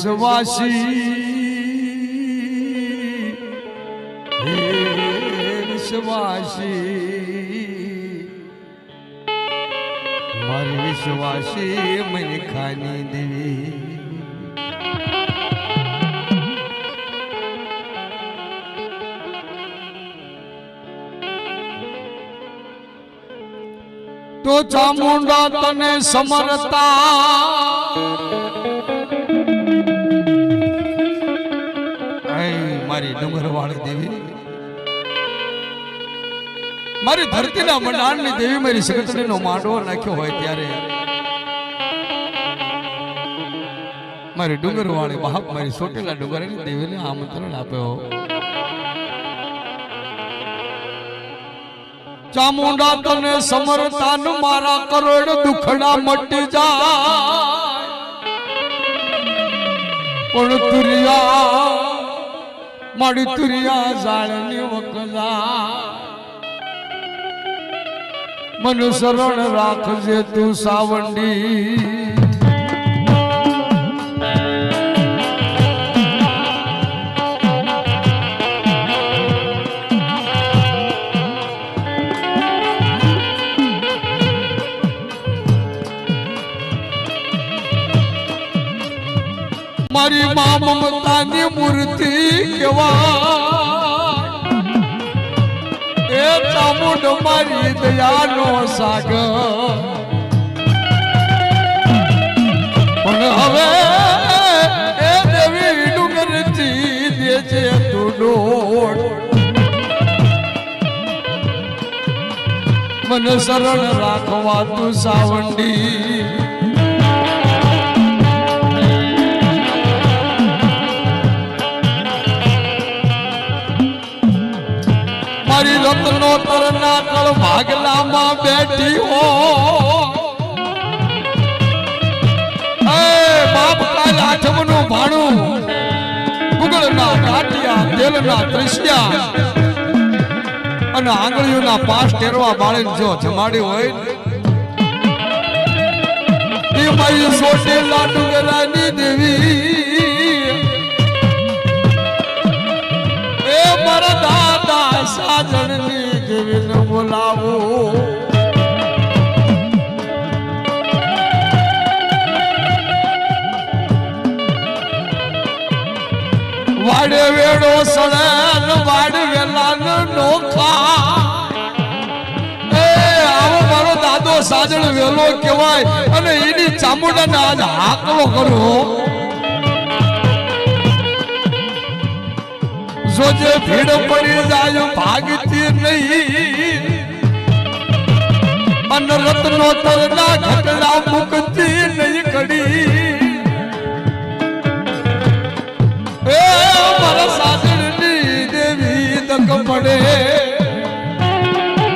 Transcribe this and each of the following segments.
વિશ્વાસી વિશ્વાસી મારે વિશ્વાસી મને ખાની દેવી તો ચામુંડા તને સમરતા મારી ડુંગરવાળી દેવી. મારી ધરતીના મંડાણની દેવી મારી સગતડીનો માંડવો નાખ્યો હોય ત્યારે. મારી ડુંગરવાળી બાપ મારી સોટેલા ડુંગરની દેવીને આમંત્રણ આપ્યો. ચામુંડા તને સમરતાન મારા કરોડ દુખડા મટી જાય. પણ તુરિયા મારી તુરિયા જાળની વકલા મન શરણ રાખજે તું સાવંડી. મારી મા મમતાની મૂર્તિ કેવા? એ ચામુંડ મારી દયાનો સાગર. પણ હવે એ દેવી ડુંગરથી તું મને મન શરણ રાખવા તું સાવંડી. રત્નો તરના કળ ભાગલામાં બેઠી હો. બાપ કાલ આઠમનું ભાણું. ગુગળના કાટિયા, તેલના ત્રિશ્યા. અને આંગળીઓના પાસ ટેરવા બાળીને જો જમાડી હોય મારી સોટેલા ડુંગરાની દેવી. સળન વાડ વેલાન નોખા. સાજણ વેલો કહેવાય અને એની ચામુંડાને આજ હાકલો કરો જોજે ભીડ પડી જાય, ભાગતી નહીં. અન રત્નો તરના ઘટલા મુકતી નહીં કડી. એ મારા દેવી તક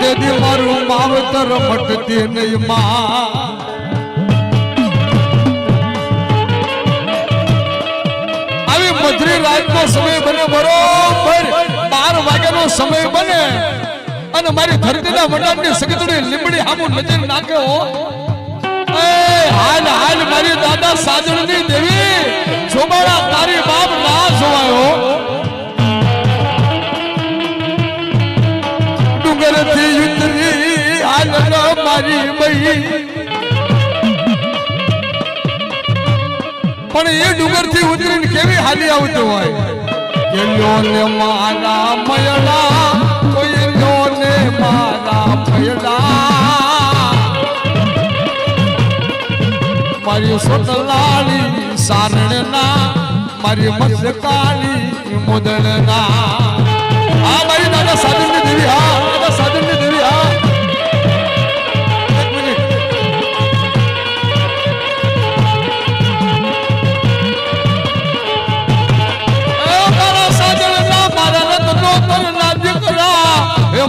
તેથી મારું માવતર મટતી નહીં માં. આવી મધરી રાતનો સમય બને બરોબર. બાર વાગ્યાનો સમય બને. અને મારી ધરતીના વડાની સગતડી લીમડી હામું નજર નાખે હો. હાલ હાલ, મારી દાદા સાજણની દેવી. જોબાળા, તારી બાપ ના જોવાયો મારી બઈ પણ એ ડુંગરથી ઉતરીને કેવી હાલી આવતો હોય? ને મારા મયડા કોઈ ને મારા મયડા. મારી સોતલાળી સારણના, મારી મસ્કાળી મુદણના આ મારી દાદા સાધનની દેવી, હા.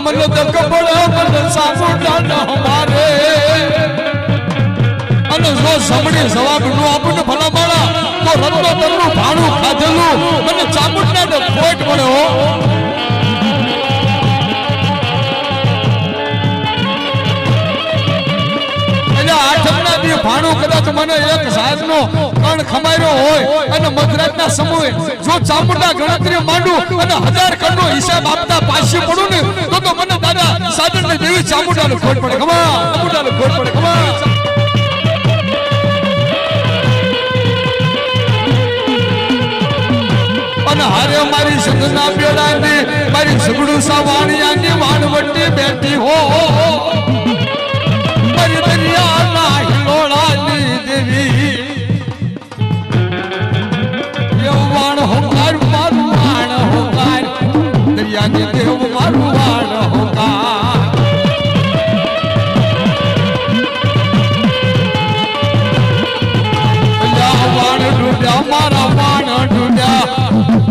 એ મને बड़ा સાસુડા ન મારે અને જો સમડી જવાબ નો આપણને ભલા માળા તો રત્નો તરનું ભાણું ખાધેલું. મને ચામુંડા ને ખોટ મળે અને હારે મારી સંગના બેડાની મારી સગડું સાવાણિયાની વાણવટી બેઠી હો મારી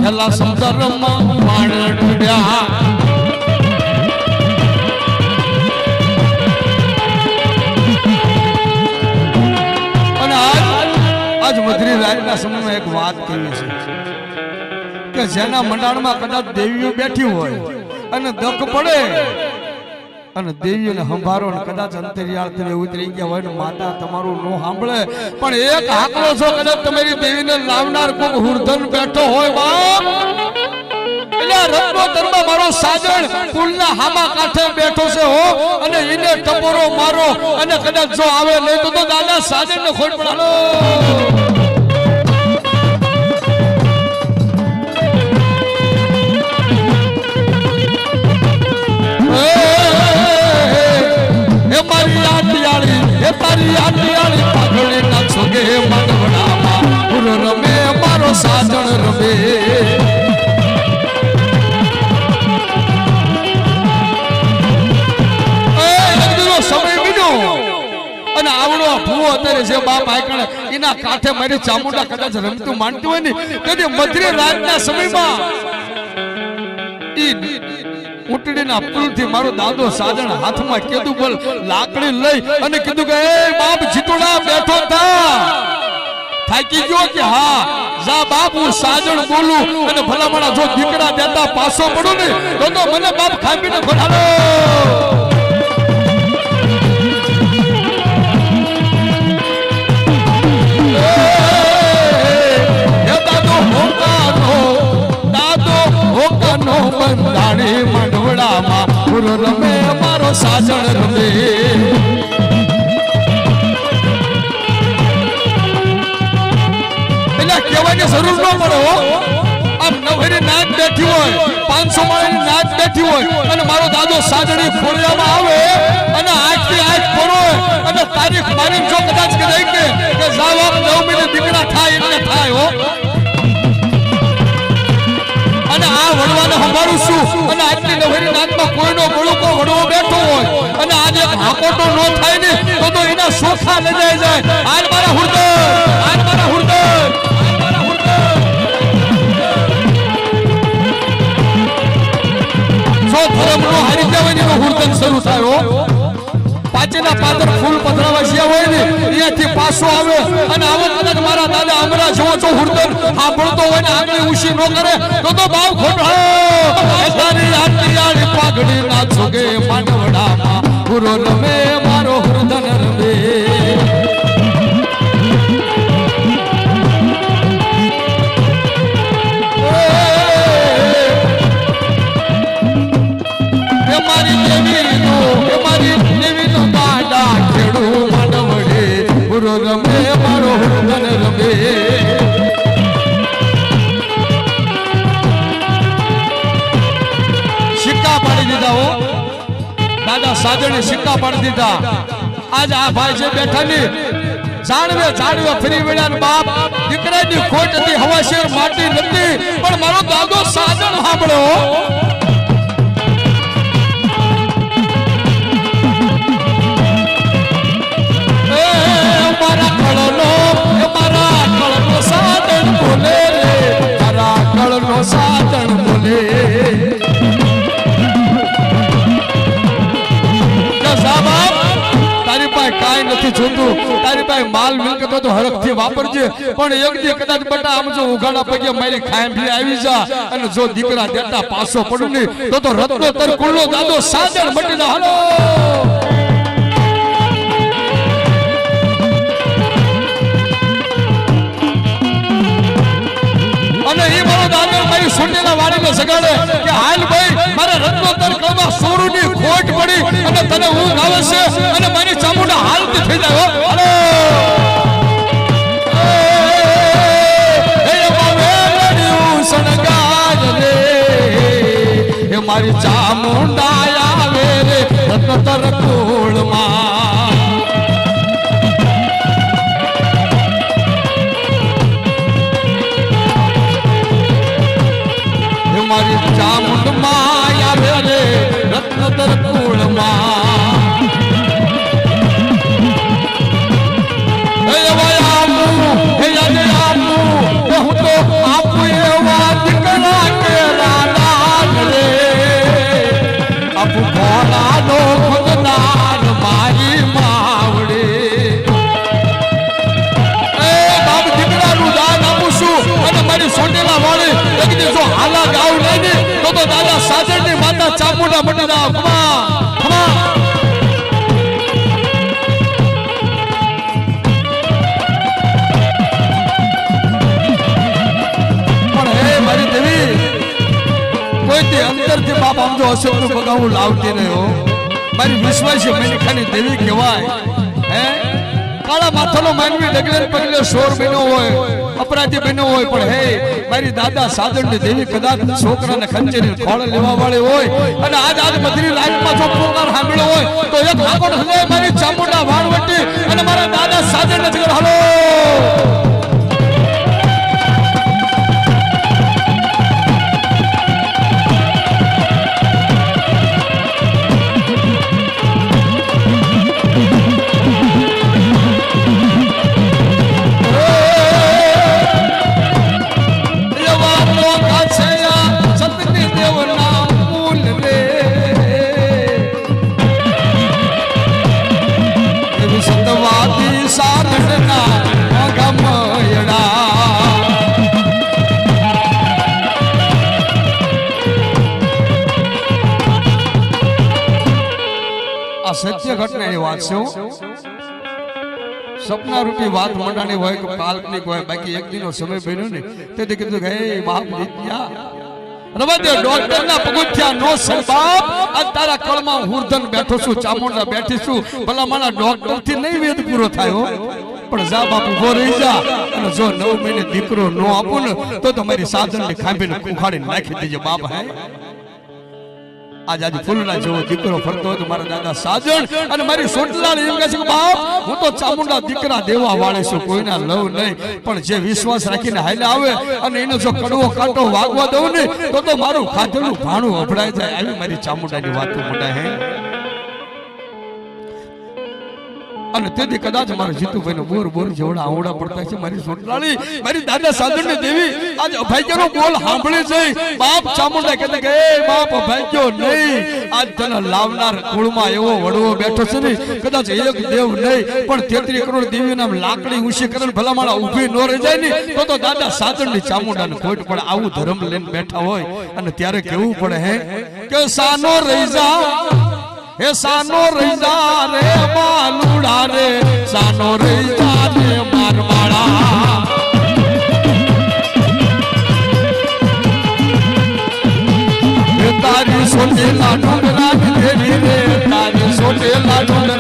એલા સમુદ્રમાં વાણ ડૂબ્યા આજ મધરી રાતના સમયમાં એક વાત કહી છે કે જેના મંડાણમાં કદાચ દેવીઓ બેઠી હોય અને દખ પડે અને દેવીને સંભારો ને કદાચ અંતરિયાળ ઉતરી ગયા હોય ને માતા તમારું નો સાંભળે. પણ એક આંકડો છો, કદાચ તમારી દેવીને લાવનાર કોઈ હુરધન બેઠો હોય, બાપ! મારો સાજણ અને કદાચ આવે, નહીં તો દાદા મારી આટિયાળી હે તારી આટિયાળી પાઘડી ના છોગે મનવડામાં. પુર રમે, મારો સાજણ રમે. એ સમય બીજો અને આવડો ભૂવો અત્યારે જે બાપ આયકણ એના કાંઠે મારી ચામુંડા કદાચ રમતું માનતું હોય ને તેથી મધ્ય રાતના સમયમાં ઉટડીના પુલથી મારો દાદો સાજણ હાથમાં કીધું, બોલ, લાકડી લઈ. અને કીધું કે, એ બાપ જીતોડા બેઠો થા. થાકી ગયો કે હા? જા બાપ, હું સાજણ બોલું. અને ભલામણા જો દીકરા દેતા પાછો પડું ને, તો તો મને બાપ ખાંભીને ઘોડાલો ન પડે આમ નવરી નાચ બેઠી હોય, પાંચસો માળની નાચ બેઠી હોય, અને મારો દાદો સાજણી ખોળિયામાં આવે, અને આંખથી આંખ ખોરો અને તારીખ મારી જો કદાચ કે દઈ કે જાવ આપ નવ દીકરા થાય એટલે થાય, હો. આ વડવાને સંભાળું છું. અને આજની નવરી નાચમાં કોઈનો ગળુકો વડવો બેઠો હોય, અને આજે હાકોટો નો થાય ને, તો તો એના સોખા લઈ જાય. આજ મારા હુરદર જાય ને એનો હુરદન શરૂ થયો પાચેના પાદર ફૂલ પધરાવા જ્યાં હોય ને અહીંયાથી પાછો આવે. અને આવો કદાચ મારા દાદા અમરા જેવો છો હુરદર સાંભળતો હોય ને, આગળ ઉશી ન કરે, તો તો બાવ ખોટો પાઘડી ના છોગે માંડવડામાં પૂરો રમે મારો હુરદન રમે નથી. પણ મારો દાદો સાજણ સાંભળ્યો એ મારા કીધું તું જો દીકરા દેતા પાછો પડું નહીં, તો તો રત્નો તરકુળનો દાદો સાજણ મટી ના અને એ મારો સોટેલા વાળીને સગાડે કે હાલ ભાઈ, મારે રત્નોત્તર કળમાં સોરુની ખોટ પડી અને તને ઊંઘ આવે છે અને મારી ચામુંડા હાલતી થઈ જાય હો. હાલો એ બાવેલડિયું શણગાર રે એ મારી ચામુંડા આવે રે, રત્નોત્તર માતા ચામુંડા જાવ ખમા ખમા કોઈ અંતરથી બાપ આમ જો અશોકનું બગાવું લાવતી નહીં હો. મારી વિશ્વાસી મેનિખાની દેવી કહેવાય. કાળા માથાનો માનવી ડગલે પગલે સોર બન્યો હોય, અપરાધી બન્યો હોય, પણ હે, મારી દાદા સાજણની દેવી કદાચ છોકરાને ખંચેરી ખોળ લેવા વાળી હોય, અને આજ આજ મધરી લાઈફમાં જો પોકાર સાંભળ્યો હોય, તો એક આગળ હૃદય મારી આ સત્ય ઘટનાની વાત છે. સપના રૂપી વાત મંડાની હોય કે કાલ્પનિક હોય, બાકી એક દિનો સમય બન્યો ને તેથી કીધું કે, હે બાપ વિદ્યા રવાદે ડોક્ટર ના પગથિયા નો સર બાપ. કળમાં હુરધન બેઠો છું, ચામુંડા બેઠી છું. ભલા મારા ડોક્ટરથી નહીં વેદ પૂરો થાય પણ જા બાપ ઊભો રહી જા. અને જો નવ મહિને દીકરો નો આપો ને, તો તમારી સાધનની ખાંભીને કુખાડી નાખી દેજો બાપ, હે. આજ આજે ફૂલના જેવો દીકરો ફરતો હતો મારા દાદા સાજણ અને મારી સોટલાલ એમ કહે છે બાપ, હું તો ચામુંડા દીકરા દેવા વાળે છું, કોઈના લવ નહીં, પણ જે વિશ્વાસ રાખીને હાલે આવે અને એનો જો કડવો કાંટો વાગવા દઉં ને, તો તો મારું ખાધેલું ભાણું અભડાઈ જાય. આવી મારી ચામુંડાની વાતો મોટા હે. અને તેથી કદાચ મારા જીતુભાઈ બોર બોર જેવડા આવડા પડતા છે, મારી સોટલાણી મારી દાદા સાધન દેવી, આજ અભાગ્યનો બોલ સાંભળે છે. બાપ ચામુંડા કહેતા કે બાપ અભાગ્યો નહીં, આજ તને લાવનાર કુળમાં એવો વડવો બેઠો છે ને, કદાચ એક દેવ નહીં, પણ તેત્રી કરોડ દેવી નામ લાકડી ઊંચી કરે ભલા મારા ઊભી ન રહી જાય ને, તો તો દાદા સાધનની ચામુંડાને ખોટ પડે આવું ધર્મ લઈને બેઠા હોય, અને ત્યારે કેવું પડે હે? કે સાનો રહી જા હે સાનો જા રે માલુડા રે, સાનો જા રે, મારવાડા. હે તારી સોટેલા ડુંગરા રે, તારી સોટેલા ડુંગરા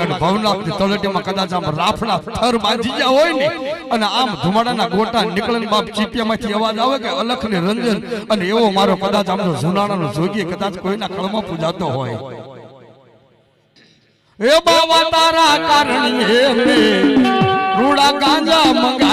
જુનાગઢ ભવનાથની તળેટીમાં કદાચ આમ રાફડા થર બાજી ગયા હોય ને, અને આમ ધુમાડાના ગોટા નીકળન બાપ ચીપિયામાંથી અવાજ આવે કે અલખ ને રંજન, અને એવો મારો કદાચ આમનો જુનાડાનો જોગી કદાચ કોઈના કળમાં પૂજાતો હોય. હે બાવા તારા કારણ હે રૂડા ગાંજા મંગાવ્યા.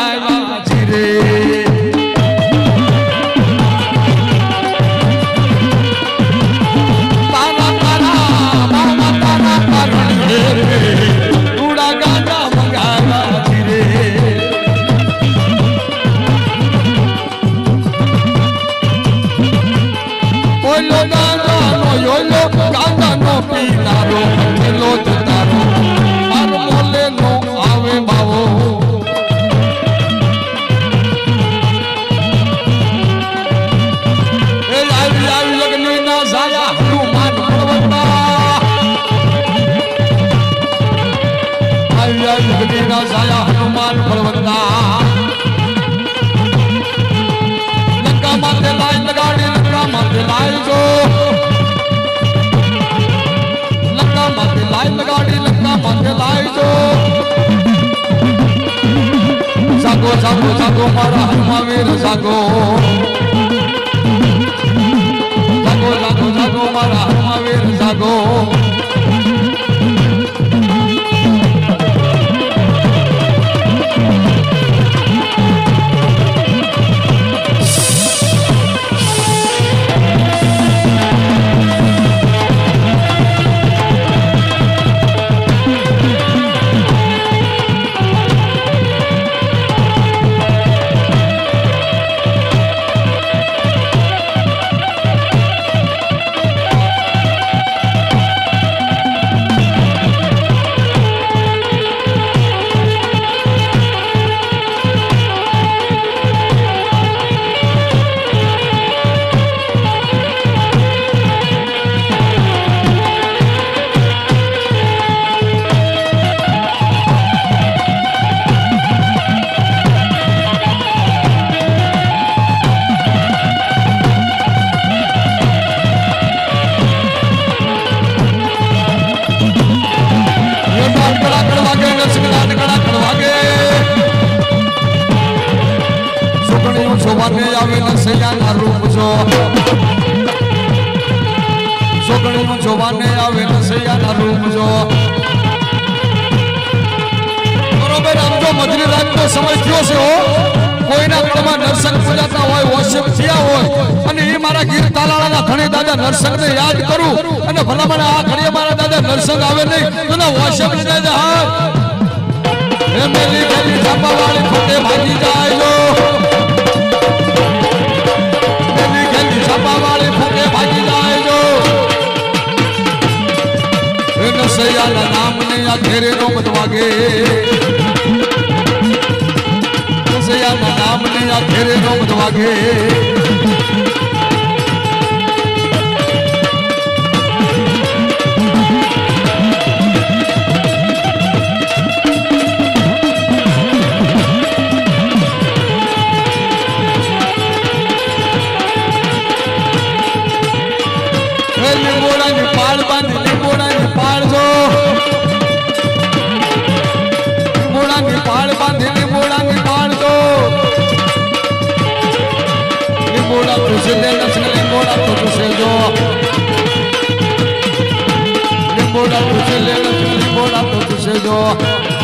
ભગતીર્થા સાયા હનુમાન ફળવંતા લંકા માથે લાય લગાડી લંકા માથે લાય જો. લંકા માથે લાય લગાડી લંકા માથે લાય જો. સાગો સાગો સાગો મારા હનુમાન વીર સાગો સાગો સાગો સાગો મારા હનુમાન વીર સાગો ભાગે આવેલા સૈયાના રૂપ જો સોગણનું જોવાને આવેલા સૈયાના રૂપ જો બરોબર હોય અને એ મારા ગીર તાલાળાના ધણી દાદા નરસંગને યાદ કરું, અને ભલામણ આ ઘડીએ મારા નરસંગ આવે નહીં, તો જાય ઘેરે નો બદવાગે ઘેરે નો બદવાગે 啊。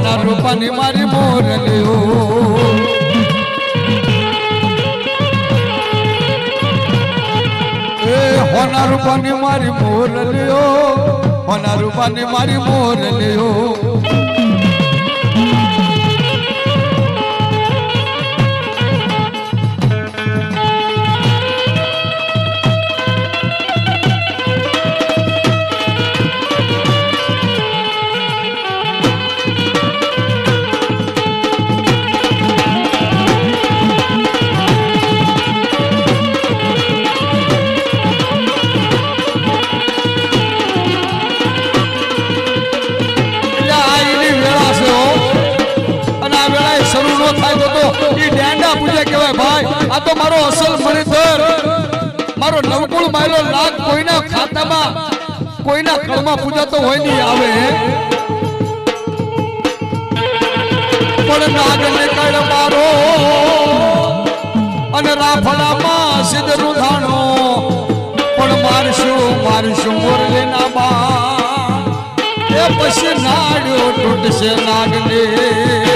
હોના રૂપાની મારી મોરલીઓ હોના રૂપાની મારી મોરલીઓ હોના રૂપાની મારી મોરલીઓ નવકુળ માયલો લાખ કોઈના ખાતામાં, કોઈના ઘરમાં પૂજાતો હોય નહીં, આવે પણ નાગને કળ મારો અને રાફડામાં સિદ્ધનું ધાણો. પણ મારશું મારશું મોરલીના બા. એ પછી નાડ્યો તૂટશે નાગને.